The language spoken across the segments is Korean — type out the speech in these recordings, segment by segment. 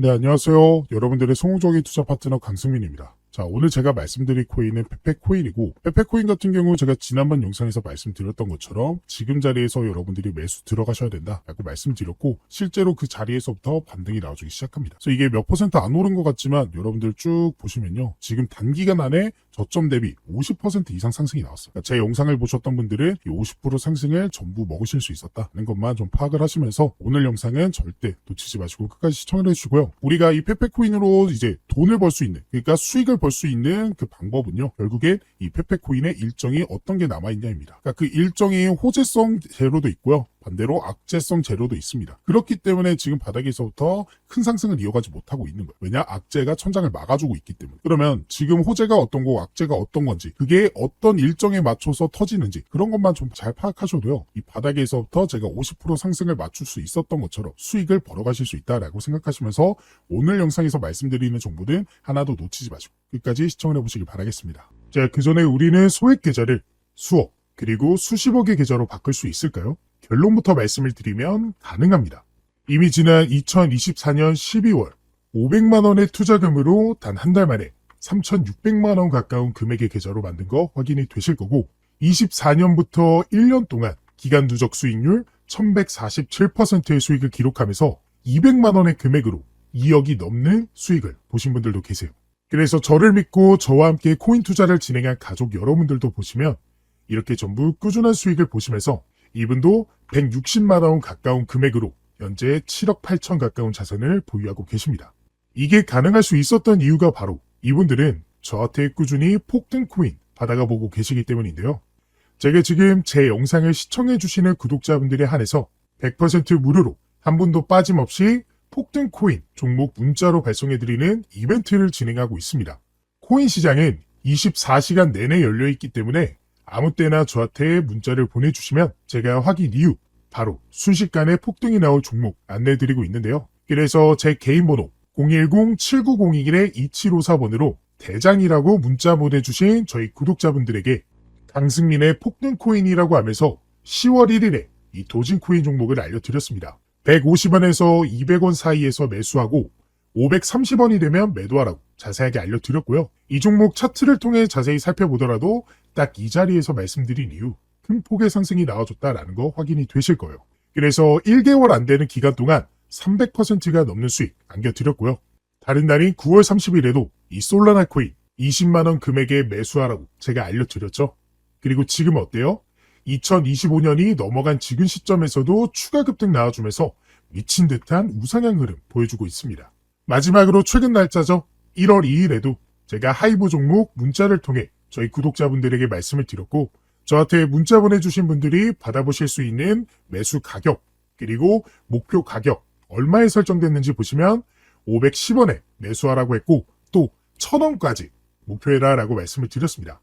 네, 안녕하세요. 여러분들의 성우적인 투자 파트너 강승민입니다. 자, 오늘 제가 말씀드릴 코인은 페페코인이고, 페페코인 같은 경우 제가 지난번 영상에서 말씀드렸던 것처럼 지금 자리에서 여러분들이 매수 들어가셔야 된다. 라고 말씀드렸고, 실제로 그 자리에서부터 반등이 나와주기 시작합니다. 그래서 이게 몇 퍼센트 안 오른 것 같지만 여러분들 쭉 보시면요. 지금 단기간 안에 저점 대비 50% 이상 상승이 나왔어요. 그러니까 제 영상을 보셨던 분들은 이 50% 상승을 전부 먹으실 수 있었다는 것만 좀 파악을 하시면서 오늘 영상은 절대 놓치지 마시고 끝까지 시청을 해주시고요. 우리가 이 페페코인으로 이제 돈을 벌 수 있는, 그러니까 수익을 벌 수 있는 그 방법은요. 결국엔 이 페페코인의 일정이 어떤 게 남아있냐입니다. 그러니까 그 일정이 호재성 재료도 있고요. 반대로 악재성 재료도 있습니다. 그렇기 때문에 지금 바닥에서부터 큰 상승을 이어가지 못하고 있는 거예요. 왜냐? 악재가 천장을 막아주고 있기 때문에. 그러면 지금 호재가 어떤 거, 악재가 어떤 건지, 그게 어떤 일정에 맞춰서 터지는지, 그런 것만 좀 잘 파악하셔도요. 이 바닥에서부터 제가 50% 상승을 맞출 수 있었던 것처럼 수익을 벌어가실 수 있다라고 생각하시면서 오늘 영상에서 말씀드리는 정보는 하나도 놓치지 마시고 끝까지 시청을 해보시길 바라겠습니다. 자, 그 전에 우리는 소액 계좌를 수억, 그리고 수십억의 계좌로 바꿀 수 있을까요? 결론부터 말씀을 드리면 가능합니다. 이미 지난 2024년 12월 500만 원의 투자금으로 단 한 달 만에 3,600만 원 가까운 금액의 계좌로 만든 거 확인이 되실 거고 24년부터 1년 동안 기간 누적 수익률 1147%의 수익을 기록하면서 200만 원의 금액으로 2억이 넘는 수익을 보신 분들도 계세요. 그래서 저를 믿고 저와 함께 코인 투자를 진행한 가족 여러분들도 보시면 이렇게 전부 꾸준한 수익을 보시면서 이분도 160만 원 가까운 금액으로 현재 7억 8천 가까운 자산을 보유하고 계십니다. 이게 가능할 수 있었던 이유가 바로 이분들은 저한테 꾸준히 폭등 코인 받아가 보고 계시기 때문인데요. 제가 지금 제 영상을 시청해 주시는 구독자분들에 한해서 100% 무료로 한 분도 빠짐없이 폭등 코인 종목 문자로 발송해 드리는 이벤트를 진행하고 있습니다. 코인 시장은 24시간 내내 열려 있기 때문에 아무 때나 저한테 문자를 보내주시면 제가 확인 이후 바로 순식간에 폭등이 나올 종목 안내드리고 있는데요. 그래서 제 개인 번호 010-7902-2754번으로 대장이라고 문자 보내주신 저희 구독자분들에게 강승민의 폭등 코인이라고 하면서 10월 1일에 이 도진 코인 종목을 알려드렸습니다. 150원에서 200원 사이에서 매수하고 530원이 되면 매도하라고 자세하게 알려드렸고요. 이 종목 차트를 통해 자세히 살펴보더라도 딱 이 자리에서 말씀드린 이유 큰 폭의 상승이 나와줬다라는 거 확인이 되실 거예요. 그래서 1개월 안 되는 기간 동안 300%가 넘는 수익 안겨드렸고요. 다른 날인 9월 30일에도 이 솔라나 코인 20만원 금액에 매수하라고 제가 알려드렸죠. 그리고 지금 어때요? 2025년이 넘어간 지금 시점에서도 추가 급등 나와주면서 미친 듯한 우상향 흐름 보여주고 있습니다. 마지막으로 최근 날짜죠. 1월 2일에도 제가 하이브 종목 문자를 통해 저희 구독자분들에게 말씀을 드렸고 저한테 문자 보내주신 분들이 받아보실 수 있는 매수 가격 그리고 목표 가격 얼마에 설정됐는지 보시면 510원에 매수하라고 했고 또 1000원까지 목표해라 라고 말씀을 드렸습니다.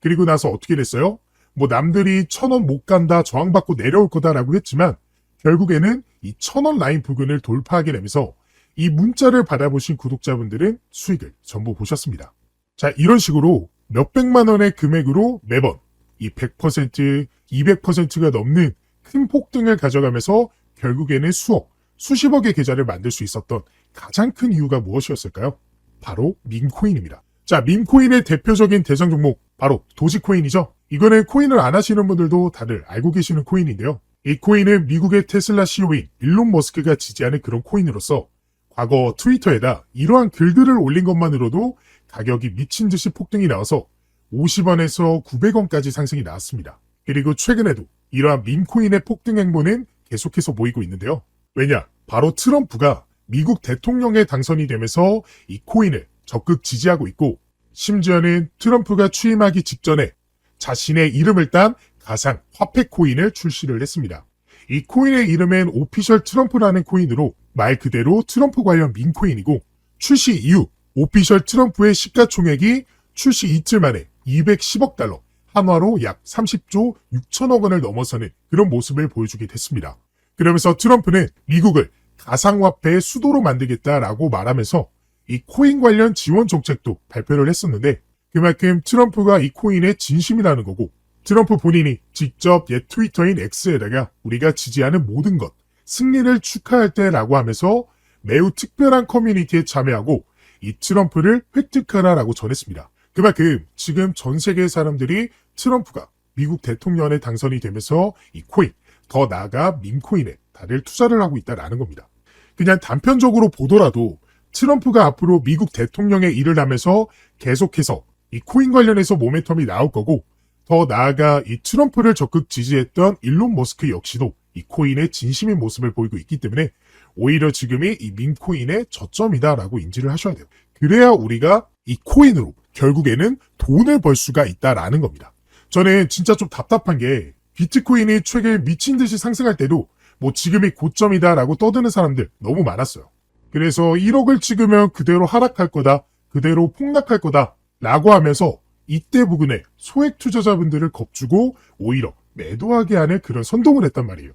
그리고 나서 어떻게 됐어요? 뭐 남들이 1000원 못 간다 저항받고 내려올 거다 라고 했지만 결국에는 이 1000원 라인 부근을 돌파하게 되면서 이 문자를 받아보신 구독자분들은 수익을 전부 보셨습니다. 자, 이런 식으로 몇백만 원의 금액으로 매번 이 100%, 200%가 넘는 큰 폭등을 가져가면서 결국에는 수억, 수십억의 계좌를 만들 수 있었던 가장 큰 이유가 무엇이었을까요? 바로 밈코인입니다. 자, 밈코인의 대표적인 대상 종목, 바로 도지코인이죠. 이거는 코인을 안 하시는 분들도 다들 알고 계시는 코인인데요. 이 코인은 미국의 테슬라 CEO인 일론 머스크가 지지하는 그런 코인으로서 과거 트위터에다 이러한 글들을 올린 것만으로도 가격이 미친 듯이 폭등이 나와서 50원에서 900원까지 상승이 나왔습니다. 그리고 최근에도 이러한 밈코인의 폭등 행보는 계속해서 보이고 있는데요. 왜냐? 바로 트럼프가 미국 대통령에 당선이 되면서 이 코인을 적극 지지하고 있고 심지어는 트럼프가 취임하기 직전에 자신의 이름을 딴 가상 화폐 코인을 출시를 했습니다. 이 코인의 이름은 오피셜 트럼프라는 코인으로 말 그대로 트럼프 관련 민코인이고 출시 이후 오피셜 트럼프의 시가총액이 출시 이틀 만에 210억 달러, 한화로 약 30조 6천억 원을 넘어서는 그런 모습을 보여주게 됐습니다. 그러면서 트럼프는 미국을 가상화폐의 수도로 만들겠다라고 말하면서 이 코인 관련 지원 정책도 발표를 했었는데 그만큼 트럼프가 이 코인의 진심이라는 거고 트럼프 본인이 직접 옛 트위터인 X에다가 우리가 지지하는 모든 것, 승리를 축하할 때라고 하면서 매우 특별한 커뮤니티에 참여하고 이 트럼프를 획득하라라고 전했습니다. 그만큼 지금 전 세계 사람들이 트럼프가 미국 대통령에 당선이 되면서 이 코인, 더 나아가 밈코인에 다들 투자를 하고 있다라는 겁니다. 그냥 단편적으로 보더라도 트럼프가 앞으로 미국 대통령의 일을 하면서 계속해서 이 코인 관련해서 모멘텀이 나올 거고 더 나아가 이 트럼프를 적극 지지했던 일론 머스크 역시도 이 코인의 진심인 모습을 보이고 있기 때문에 오히려 지금이 이 밈코인의 저점이다라고 인지를 하셔야 돼요. 그래야 우리가 이 코인으로 결국에는 돈을 벌 수가 있다라는 겁니다. 저는 진짜 좀 답답한 게 비트코인이 최근 미친 듯이 상승할 때도 뭐 지금이 고점이다라고 떠드는 사람들 너무 많았어요. 그래서 1억을 찍으면 그대로 하락할 거다, 그대로 폭락할 거다 라고 하면서 이때 부근에 소액 투자자분들을 겁주고 오히려 매도하게 하는 그런 선동을 했단 말이에요.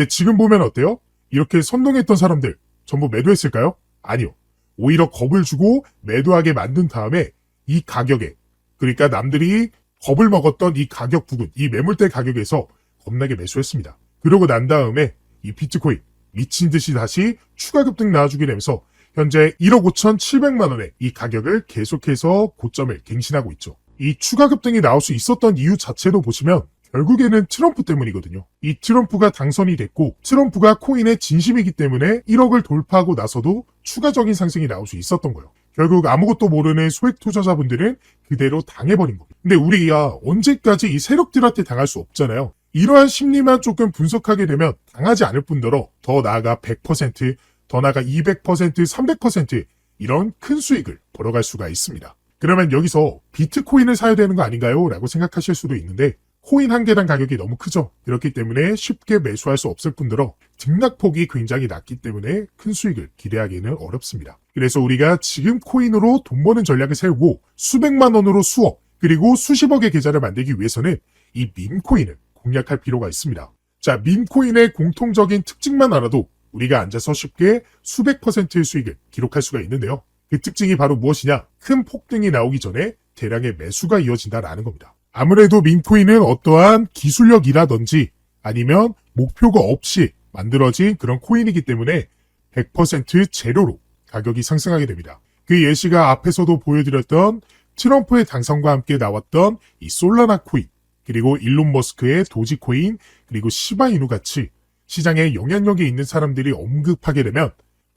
근데 지금 보면 어때요? 이렇게 선동했던 사람들 전부 매도했을까요? 아니요. 오히려 겁을 주고 매도하게 만든 다음에 이 가격에 그러니까 남들이 겁을 먹었던 이 가격 부근, 이 매물대 가격에서 겁나게 매수했습니다. 그러고 난 다음에 이 비트코인 미친 듯이 다시 추가 급등 나와주게 되면서 현재 1억 5,700만 원의 이 가격을 계속해서 고점을 갱신하고 있죠. 이 추가 급등이 나올 수 있었던 이유 자체도 보시면 결국에는 트럼프 때문이거든요. 이 트럼프가 당선이 됐고 트럼프가 코인의 진심이기 때문에 1억을 돌파하고 나서도 추가적인 상승이 나올 수 있었던 거예요. 결국 아무것도 모르는 소액 투자자분들은 그대로 당해버린 겁니다. 근데 우리가 언제까지 이 세력들한테 당할 수 없잖아요. 이러한 심리만 조금 분석하게 되면 당하지 않을 뿐더러 더 나아가 100%, 더 나아가 200%, 300% 이런 큰 수익을 벌어갈 수가 있습니다. 그러면 여기서 비트코인을 사야 되는 거 아닌가요? 라고 생각하실 수도 있는데 코인 한 개당 가격이 너무 크죠. 그렇기 때문에 쉽게 매수할 수 없을 뿐더러 등락폭이 굉장히 낮기 때문에 큰 수익을 기대하기는 어렵습니다. 그래서 우리가 지금 코인으로 돈 버는 전략을 세우고 수백만 원으로 수억 그리고 수십억의 계좌를 만들기 위해서는 이 밈코인을 공략할 필요가 있습니다. 자, 밈코인의 공통적인 특징만 알아도 우리가 앉아서 쉽게 수백 퍼센트의 수익을 기록할 수가 있는데요. 그 특징이 바로 무엇이냐? 큰 폭등이 나오기 전에 대량의 매수가 이어진다라는 겁니다. 아무래도 밈코인은 어떠한 기술력이라든지 아니면 목표가 없이 만들어진 그런 코인이기 때문에 100% 제로로 가격이 상승하게 됩니다. 그 예시가 앞에서도 보여드렸던 트럼프의 당선과 함께 나왔던 이 솔라나 코인, 그리고 일론 머스크의 도지코인, 그리고 시바이누 같이 시장에 영향력이 있는 사람들이 언급하게 되면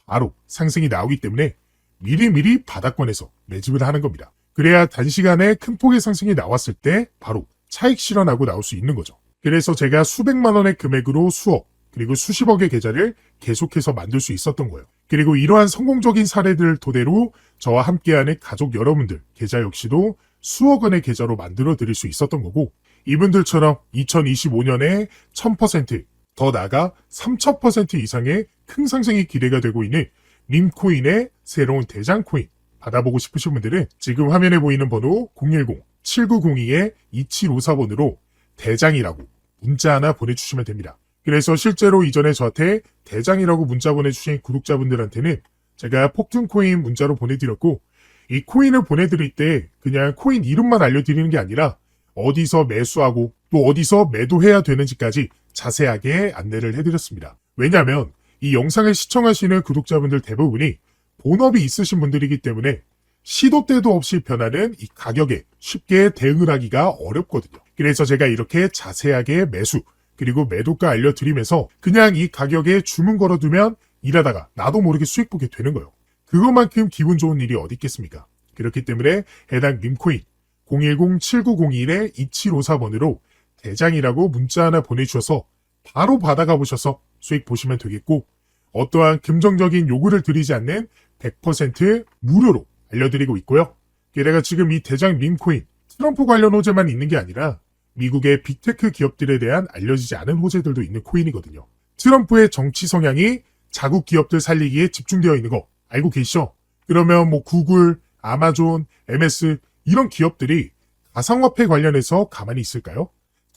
바로 상승이 나오기 때문에 미리미리 바닥권에서 매집을 하는 겁니다. 그래야 단시간에 큰 폭의 상승이 나왔을 때 바로 차익 실현하고 나올 수 있는 거죠. 그래서 제가 수백만 원의 금액으로 수억, 그리고 수십억의 계좌를 계속해서 만들 수 있었던 거예요. 그리고 이러한 성공적인 사례들을 토대로 저와 함께하는 가족 여러분들 계좌 역시도 수억 원의 계좌로 만들어 드릴 수 있었던 거고 이분들처럼 2025년에 1000%, 더 나아가 3000% 이상의 큰 상승이 기대가 되고 있는 림코인의 새로운 대장코인 받아보고 싶으신 분들은 지금 화면에 보이는 번호 010-7902-2754번으로 대장이라고 문자 하나 보내주시면 됩니다. 그래서 실제로 이전에 저한테 대장이라고 문자 보내주신 구독자분들한테는 제가 폭등코인 문자로 보내드렸고 이 코인을 보내드릴 때 그냥 코인 이름만 알려드리는 게 아니라 어디서 매수하고 또 어디서 매도해야 되는지까지 자세하게 안내를 해드렸습니다. 왜냐하면 이 영상을 시청하시는 구독자분들 대부분이 본업이 있으신 분들이기 때문에 시도 때도 없이 변하는 이 가격에 쉽게 대응을 하기가 어렵거든요. 그래서 제가 이렇게 자세하게 매수 그리고 매도가 알려드리면서 그냥 이 가격에 주문 걸어두면 일하다가 나도 모르게 수익 보게 되는 거예요. 그것만큼 기분 좋은 일이 어디 있겠습니까? 그렇기 때문에 해당 밈코인 010-7901-2754번으로 대장이라고 문자 하나 보내주셔서 바로 받아가 보셔서 수익 보시면 되겠고 어떠한 금정적인 요구를 드리지 않는 100% 무료로 알려드리고 있고요. 게다가 지금 이 대장 밈코인 트럼프 관련 호재만 있는 게 아니라 미국의 빅테크 기업들에 대한 알려지지 않은 호재들도 있는 코인이거든요. 트럼프의 정치 성향이 자국 기업들 살리기에 집중되어 있는 거 알고 계시죠? 그러면 뭐 구글, 아마존, MS 이런 기업들이 가상화폐 관련해서 가만히 있을까요?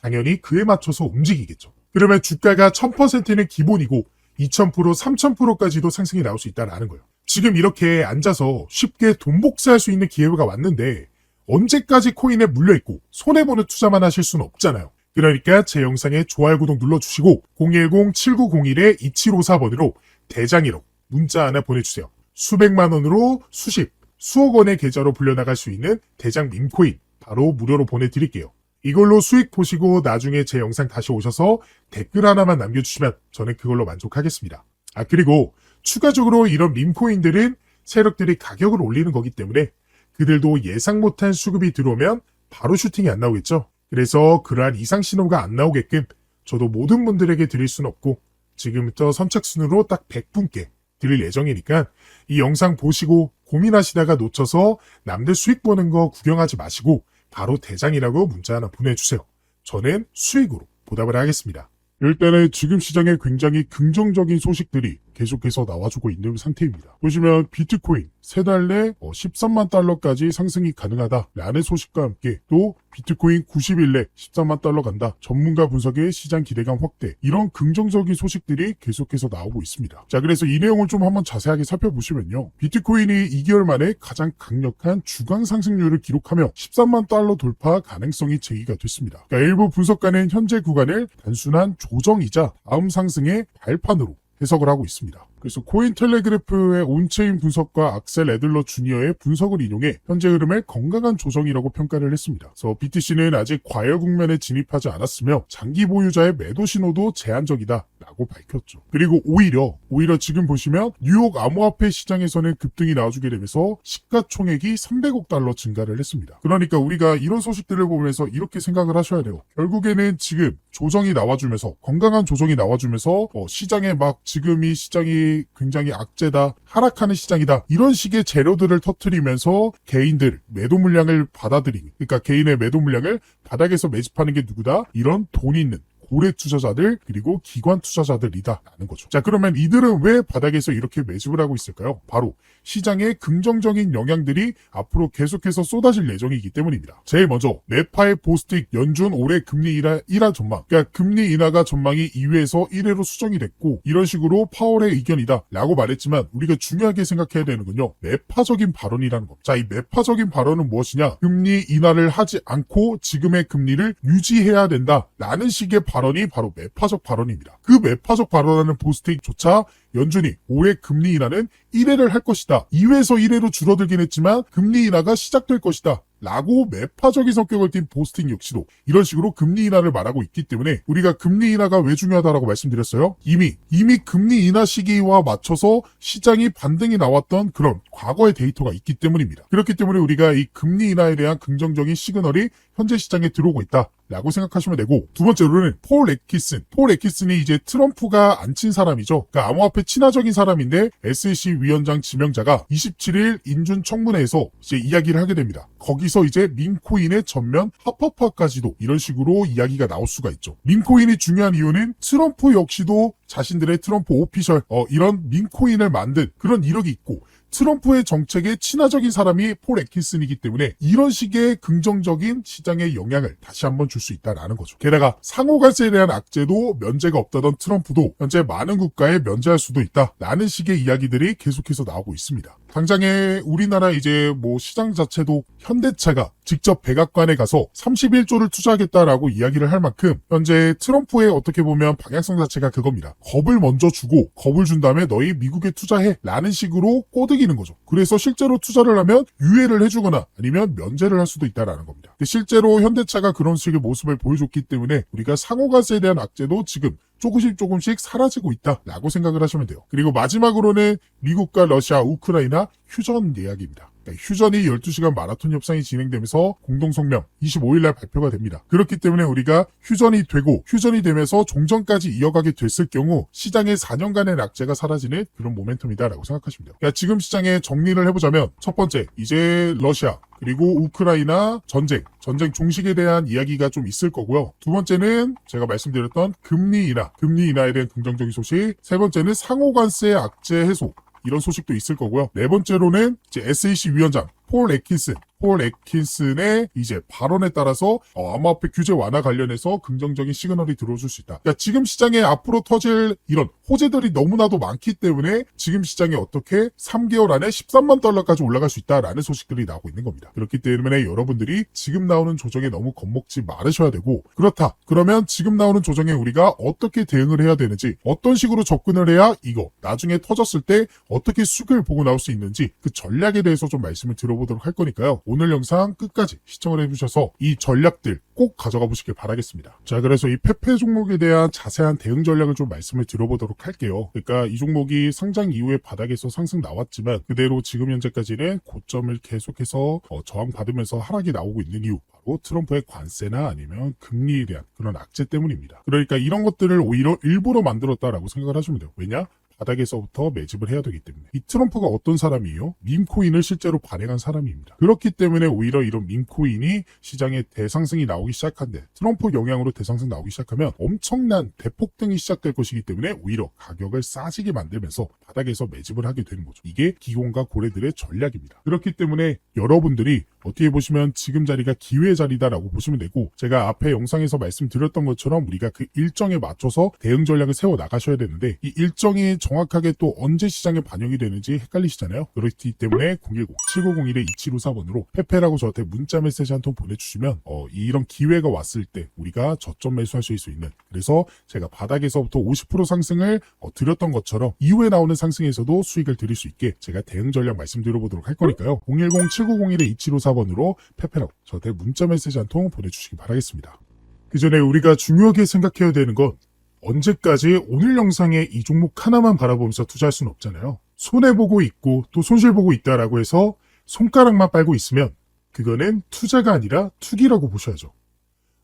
당연히 그에 맞춰서 움직이겠죠. 그러면 주가가 1000%는 기본이고 2000%, 3000%까지도 상승이 나올 수 있다는 거예요. 지금 이렇게 앉아서 쉽게 돈 복사할 수 있는 기회가 왔는데 언제까지 코인에 물려있고 손해보는 투자만 하실 수는 없잖아요. 그러니까 제 영상에 좋아요, 구독 눌러주시고 010-7901-2754번으로 대장이로 문자 하나 보내주세요. 수백만 원으로 수십, 수억 원의 계좌로 불려나갈 수 있는 대장 밈코인 바로 무료로 보내드릴게요. 이걸로 수익 보시고 나중에 제 영상 다시 오셔서 댓글 하나만 남겨주시면 저는 그걸로 만족하겠습니다. 아, 그리고 추가적으로 이런 밈코인들은 세력들이 가격을 올리는 거기 때문에 그들도 예상 못한 수급이 들어오면 바로 슈팅이 안 나오겠죠. 그래서 그러한 이상 신호가 안 나오게끔 저도 모든 분들에게 드릴 수는 없고 지금부터 선착순으로 딱 100분께 드릴 예정이니까 이 영상 보시고 고민하시다가 놓쳐서 남들 수익 보는 거 구경하지 마시고 바로 대장이라고 문자 하나 보내주세요. 저는 수익으로 보답을 하겠습니다. 일단은 지금 시장에 굉장히 긍정적인 소식들이 계속해서 나와주고 있는 상태입니다. 보시면 비트코인 세 달 내 13만 달러까지 상승이 가능하다라는 소식과 함께 또 비트코인 90일 내 13만 달러 간다. 전문가 분석의 시장 기대감 확대. 이런 긍정적인 소식들이 계속해서 나오고 있습니다. 자, 그래서 이 내용을 좀 한번 자세하게 살펴보시면요. 비트코인이 2개월 만에 가장 강력한 주간 상승률을 기록하며 13만 달러 돌파 가능성이 제기가 됐습니다. 그러니까 일부 분석가는 현재 구간을 단순한 조정이자 다음 상승의 발판으로 해석을 하고 있습니다. 그래서 코인 텔레그래프의 온체인 분석과 악셀 애들러 주니어의 분석을 인용해 현재 흐름을 건강한 조정이라고 평가를 했습니다. 그래서 BTC는 아직 과열 국면에 진입하지 않았으며 장기 보유자의 매도 신호도 제한적이다. 라고 밝혔죠. 그리고 오히려 오히려 지금 보시면 뉴욕 암호화폐 시장에서는 급등이 나와주게 되면서 시가총액이 300억 달러 증가를 했습니다. 그러니까 우리가 이런 소식들을 보면서 이렇게 생각을 하셔야 돼요. 결국에는 지금 조정이 나와주면서 건강한 조정이 나와주면서 어, 시장에 막 지금 이 시장이 굉장히 악재다 하락하는 시장이다 이런 식의 재료들을 터트리면서 개인들 매도 물량을 받아들이니 그러니까 개인의 매도 물량을 바닥에서 매집하는 게 누구다? 이런 돈 있는 고래 투자자들 그리고 기관 투자자들이다라는 거죠. 자 그러면 이들은 왜 바닥에서 이렇게 매집을 하고 있을까요? 바로 시장의 긍정적인 영향들이 앞으로 계속해서 쏟아질 예정이기 때문입니다. 제일 먼저 네파의 보스틱 연준 올해 금리 인하, 인하 전망 그러니까 금리 인하가 전망이 2회에서 1회로 수정이 됐고 이런 식으로 파월의 의견이다 라고 말했지만 우리가 중요하게 생각해야 되는군요. 매파적인 발언이라는 겁니다. 자 이 매파적인 발언은 무엇이냐 금리 인하를 하지 않고 지금의 금리를 유지해야 된다 라는 식의 발언 이 바로 매파적 발언입니다. 그 매파적 발언하는 보스틱조차 연준이 올해 금리 인하는 1회를 할 것이다. 2회에서 1회로 줄어들긴 했지만 금리 인하가 시작될 것이다. 라고 매파적인 성격을 띤 보스팅 역시도 이런 식으로 금리 인하를 말하고 있기 때문에 우리가 금리 인하가 왜 중요하다라고 말씀드렸어요? 이미 이미 금리 인하 시기와 맞춰서 시장이 반등이 나왔던 그런 과거의 데이터가 있기 때문입니다. 그렇기 때문에 우리가 이 금리 인하에 대한 긍정적인 시그널이 현재 시장에 들어오고 있다. 라고 생각하시면 되고 두 번째로는 폴 에키슨. 폴 에키슨이 이제 트럼프가 안 친 사람이죠. 그러니까 암호화폐 친화적인 사람인데 SEC 위원장 지명자가 27일 인준 청문회에서 이제 이야기를 하게 됩니다. 거기서 이제 밈코인의 전면 합법화까지도 이런 식으로 이야기가 나올 수가 있죠. 밈코인이 중요한 이유는 트럼프 역시도 자신들의 트럼프 오피셜 어, 이런 밈코인을 만든 그런 이력이 있고 트럼프의 정책에 친화적인 사람이 폴 에킨슨이기 때문에 이런 식의 긍정적인 시장의 영향을 다시 한번 줄 수 있다라는 거죠. 게다가 상호관세에 대한 악재도 면제가 없다던 트럼프도 현재 많은 국가에 면제할 수도 있다라는 식의 이야기들이 계속해서 나오고 있습니다. 당장에 우리나라 이제 뭐 시장 자체도 현대차가 직접 백악관에 가서 31조를 투자하겠다라고 이야기를 할 만큼 현재 트럼프의 어떻게 보면 방향성 자체가 그겁니다. 겁을 먼저 주고 겁을 준 다음에 너희 미국에 투자해 라는 식으로 꼬드기는 거죠. 그래서 실제로 투자를 하면 유예를 해주거나 아니면 면제를 할 수도 있다라는 겁니다. 실제로 현대차가 그런 식의 모습을 보여줬기 때문에 우리가 상호가세에 대한 악재도 지금 조금씩 조금씩 사라지고 있다라고 생각을 하시면 돼요. 그리고 마지막으로는 미국과 러시아, 우크라이나 휴전 이야기입니다. 그러니까 휴전이 12시간 마라톤 협상이 진행되면서 공동성명 25일날 발표가 됩니다. 그렇기 때문에 우리가 휴전이 되고 휴전이 되면서 종전까지 이어가게 됐을 경우 시장의 4년간의 낙제가 사라지는 그런 모멘텀이다라고 돼요. 그러니까 지금 시장에 정리를 해보자면 첫 번째 이제 러시아 그리고 우크라이나 전쟁, 전쟁 종식에 대한 이야기가 좀 있을 거고요. 두 번째는 제가 말씀드렸던 금리 인하, 금리 인하에 대한 긍정적인 소식. 세 번째는 상호관세 악재 해소, 이런 소식도 있을 거고요. 네 번째로는 이제 SAC 위원장 폴 에킨슨, 폴 에킨슨의 이제 발언에 따라서 어, 암호화폐 규제 완화 관련해서 긍정적인 시그널이 들어줄 수 있다. 그러니까 지금 시장에 앞으로 터질 이런 호재들이 너무나도 많기 때문에 지금 시장이 어떻게 3개월 안에 13만 달러까지 올라갈 수 있다라는 소식들이 나오고 있는 겁니다. 그렇기 때문에 여러분들이 지금 나오는 조정에 너무 겁먹지 말으셔야 되고 그렇다. 그러면 지금 나오는 조정에 우리가 어떻게 대응을 해야 되는지 어떤 식으로 접근을 해야 이거 나중에 터졌을 때 어떻게 수익을 보고 나올 수 있는지 그 전략에 대해서 좀 말씀을 들어보도록 할 거니까요. 오늘 영상 끝까지 시청을 해주셔서 이 전략들 꼭 가져가 보시길 바라겠습니다. 자, 그래서 이 페페 종목에 대한 자세한 대응 전략을 좀 말씀을 들어보도록 할게요. 그러니까 이 종목이 상장 이후에 바닥에서 상승 나왔지만 그대로 지금 현재까지는 고점을 계속해서 어, 저항받으면서 하락이 나오고 있는 이유 바로 트럼프의 관세나 아니면 금리에 대한 그런 악재 때문입니다. 그러니까 이런 것들을 오히려 일부러 만들었다라고 생각을 하시면 돼요. 왜냐? 바닥에서부터 매집을 해야 되기 때문에 이 트럼프가 어떤 사람이에요? 밈코인을 실제로 발행한 사람입니다. 그렇기 때문에 오히려 이런 밈코인이 시장에 대상승이 나오기 시작한데 트럼프 영향으로 대상승 나오기 시작하면 엄청난 대폭등이 시작될 것이기 때문에 오히려 가격을 싸지게 만들면서 바닥에서 매집을 하게 되는 거죠. 이게 기공과 고래들의 전략입니다. 그렇기 때문에 여러분들이 어떻게 보시면 지금 자리가 기회 자리다라고 보시면 되고 제가 앞에 영상에서 말씀드렸던 것처럼 우리가 그 일정에 맞춰서 대응 전략을 세워 나가셔야 되는데 이 일정이 정확하게 또 언제 시장에 반영이 되는지 헷갈리시잖아요. 그렇기 때문에 010-7901-2754번으로 페페라고 저한테 문자 메시지 한 통 보내주시면 어, 이런 기회가 왔을 때 우리가 저점 매수하실 수 있는 그래서 제가 바닥에서부터 50% 상승을 어, 드렸던 것처럼 이후에 나오는 상승에서도 수익을 드릴 수 있게 제가 대응 전략 말씀드려보도록 할 거니까요. 010-7901-2754 번으로 페페라고 저한테 문자 메시지 한 통 보내주시기 바라겠습니다. 그 전에 우리가 중요하게 생각해야 되는 건 언제까지 오늘 영상에 이 종목 하나만 바라보면서 투자할 수는 없잖아요. 손해보고 있고 또 손실보고 있다라고 해서 손가락만 빨고 있으면 그거는 투자가 아니라 투기라고 보셔야죠.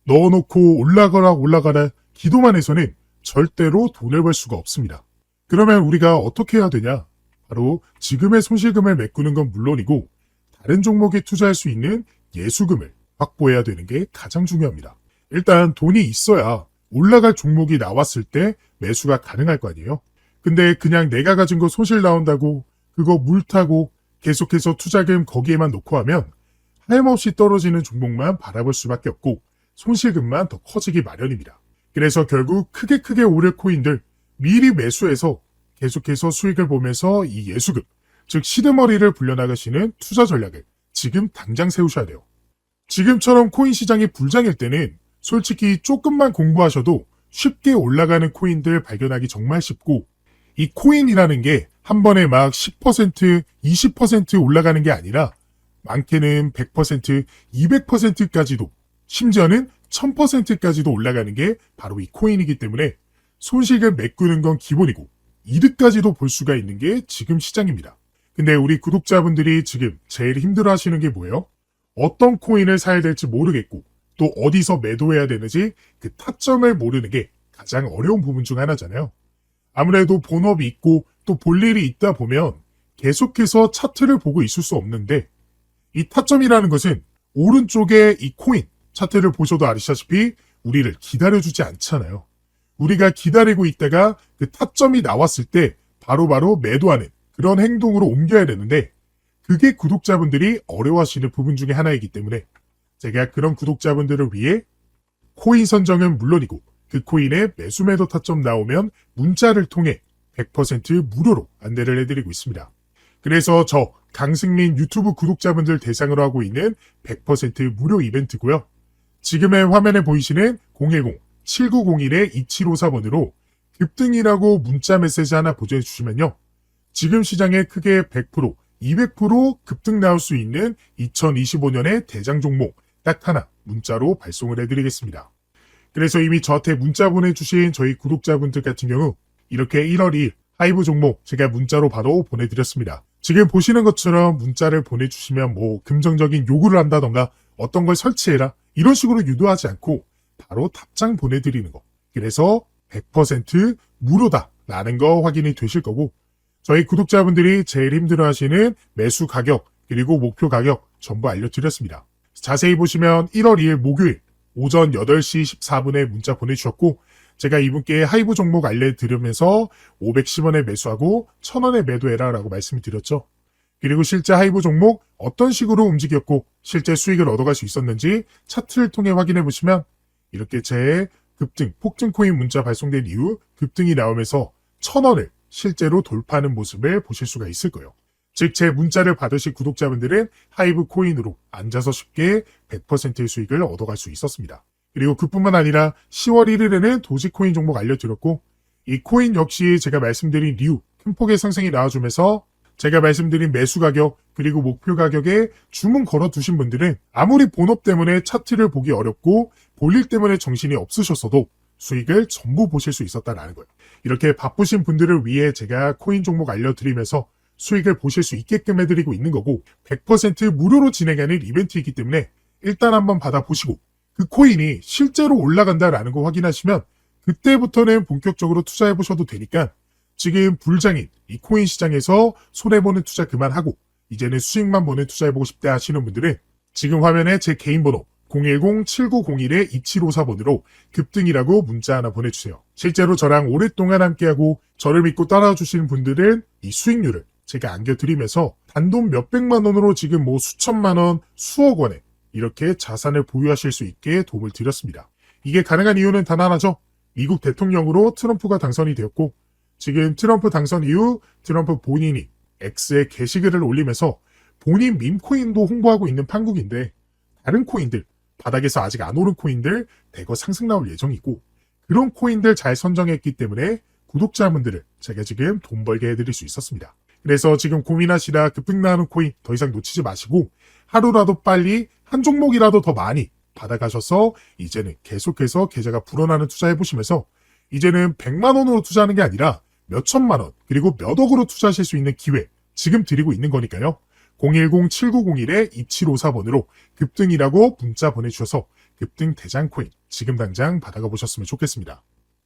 넣어놓고 올라가라 올라가라 기도만 해서는 절대로 돈을 벌 수가 없습니다. 그러면 우리가 어떻게 해야 되냐? 바로 지금의 손실금을 메꾸는 건 물론이고 다른 종목에 투자할 수 있는 예수금을 확보해야 되는 게 가장 중요합니다. 일단 돈이 있어야 올라갈 종목이 나왔을 때 매수가 가능할 거 아니에요? 근데 그냥 내가 가진 거 손실 나온다고 그거 물 타고 계속해서 투자금 거기에만 놓고 하면 하염없이 떨어지는 종목만 바라볼 수밖에 없고 손실금만 더 커지기 마련입니다. 그래서 결국 크게 크게 오를 코인들 미리 매수해서 계속해서 수익을 보면서 이 예수금, 즉 시드머리를 불려나가시는 투자 전략을 지금 당장 세우셔야 돼요. 지금처럼 코인 시장이 불장일 때는 솔직히 조금만 공부하셔도 쉽게 올라가는 코인들 발견하기 정말 쉽고 이 코인이라는 게 한 번에 막 10%, 20% 올라가는 게 아니라 많게는 100%, 200%까지도 심지어는 1000%까지도 올라가는 게 바로 이 코인이기 때문에 손실을 메꾸는 건 기본이고 이득까지도 볼 수가 있는 게 지금 시장입니다. 근데 우리 구독자분들이 지금 제일 힘들어 하시는 게 뭐예요? 어떤 코인을 사야 될지 모르겠고 또 어디서 매도해야 되는지 그 타점을 모르는 게 가장 어려운 부분 중 하나잖아요. 아무래도 본업이 있고 또 볼 일이 있다 보면 계속해서 차트를 보고 있을 수 없는데 이 타점이라는 것은 오른쪽에 이 코인 차트를 보셔도 아시다시피 우리를 기다려주지 않잖아요. 우리가 기다리고 있다가 그 타점이 나왔을 때 바로바로 매도하는 그런 행동으로 옮겨야 되는데 그게 구독자분들이 어려워하시는 부분 중에 하나이기 때문에 제가 그런 구독자분들을 위해 코인 선정은 물론이고 그 코인의 매수 매도 타점 나오면 문자를 통해 100% 무료로 안내를 해드리고 있습니다. 그래서 저 강승민 유튜브 구독자분들 대상으로 하고 있는 100% 무료 이벤트고요. 지금의 화면에 보이시는 010-7901-2754번으로 급등이라고 문자 메시지 하나 보내주시면요. 지금 시장에 크게 100%, 200% 급등 나올 수 있는 2025년의 대장 종목 딱 하나 문자로 발송을 해드리겠습니다. 그래서 이미 저한테 문자 보내주신 저희 구독자분들 같은 경우 이렇게 1월 2일 하이브 종목 제가 문자로 바로 보내드렸습니다. 지금 보시는 것처럼 문자를 보내주시면 뭐 긍정적인 요구를 한다던가 어떤 걸 설치해라 이런 식으로 유도하지 않고 바로 답장 보내드리는 거. 그래서 100% 무료다 라는 거 확인이 되실 거고 저희 구독자분들이 제일 힘들어 하시는 매수 가격 그리고 목표 가격 전부 알려드렸습니다. 자세히 보시면 1월 2일 목요일 오전 8시 14분에 문자 보내주셨고 제가 이분께 하이브 종목 알려드리면서 510원에 매수하고 1000원에 매도해라 라고 말씀을 드렸죠. 그리고 실제 하이브 종목 어떤 식으로 움직였고 실제 수익을 얻어갈 수 있었는지 차트를 통해 확인해 보시면 이렇게 제 급등, 폭등 코인 문자 발송된 이후 급등이 나오면서 천 원을 실제로 돌파하는 모습을 보실 수가 있을 거예요. 즉, 제 문자를 받으실 구독자분들은 하이브 코인으로 앉아서 쉽게 100%의 수익을 얻어갈 수 있었습니다. 그리고 그뿐만 아니라 10월 1일에는 도지코인 종목 알려드렸고, 이 코인 역시 제가 말씀드린 이유, 큰 폭의 상승이 나와주면서 제가 말씀드린 매수 가격, 그리고 목표 가격에 주문 걸어 두신 분들은 아무리 본업 때문에 차트를 보기 어렵고 볼일 때문에 정신이 없으셨어도 수익을 전부 보실 수 있었다라는 거예요. 이렇게 바쁘신 분들을 위해 제가 코인 종목 알려드리면서 수익을 보실 수 있게끔 해드리고 있는 거고 100% 무료로 진행하는 이벤트이기 때문에 일단 한번 받아보시고 그 코인이 실제로 올라간다라는 거 확인하시면 그때부터는 본격적으로 투자해 보셔도 되니까 지금 불장인 이 코인 시장에서 손해보는 투자 그만하고 이제는 수익만 보는 투자해보고 싶다 하시는 분들은 지금 화면에 제 개인 번호 010-7901-2754번으로 급등이라고 문자 하나 보내주세요. 실제로 저랑 오랫동안 함께하고 저를 믿고 따라와 주시는 분들은 이 수익률을 제가 안겨드리면서 단돈 몇백만 원으로 지금 뭐 수천만 원, 수억 원에 이렇게 자산을 보유하실 수 있게 도움을 드렸습니다. 이게 가능한 이유는 단 하나죠. 미국 대통령으로 트럼프가 당선이 되었고 지금 트럼프 당선 이후 트럼프 본인이 X에 게시글을 올리면서 본인 밈코인도 홍보하고 있는 판국인데 다른 코인들 바닥에서 아직 안 오른 코인들 대거 상승 나올 예정이고 그런 코인들 잘 선정했기 때문에 구독자분들을 제가 지금 돈 벌게 해드릴 수 있었습니다. 그래서 지금 고민하시라 급등 나는 코인 더 이상 놓치지 마시고 하루라도 빨리 한 종목이라도 더 많이 받아가셔서 이제는 계속해서 계좌가 불어나는 투자해 보시면서 이제는 100만 원으로 투자하는 게 아니라 몇 천만 원 그리고 몇 억으로 투자하실 수 있는 기회 지금 드리고 있는 거니까요. 010-7901-2754번으로 급등이라고 문자 보내주셔서 급등 대장 코인 지금 당장 받아가 보셨으면 좋겠습니다.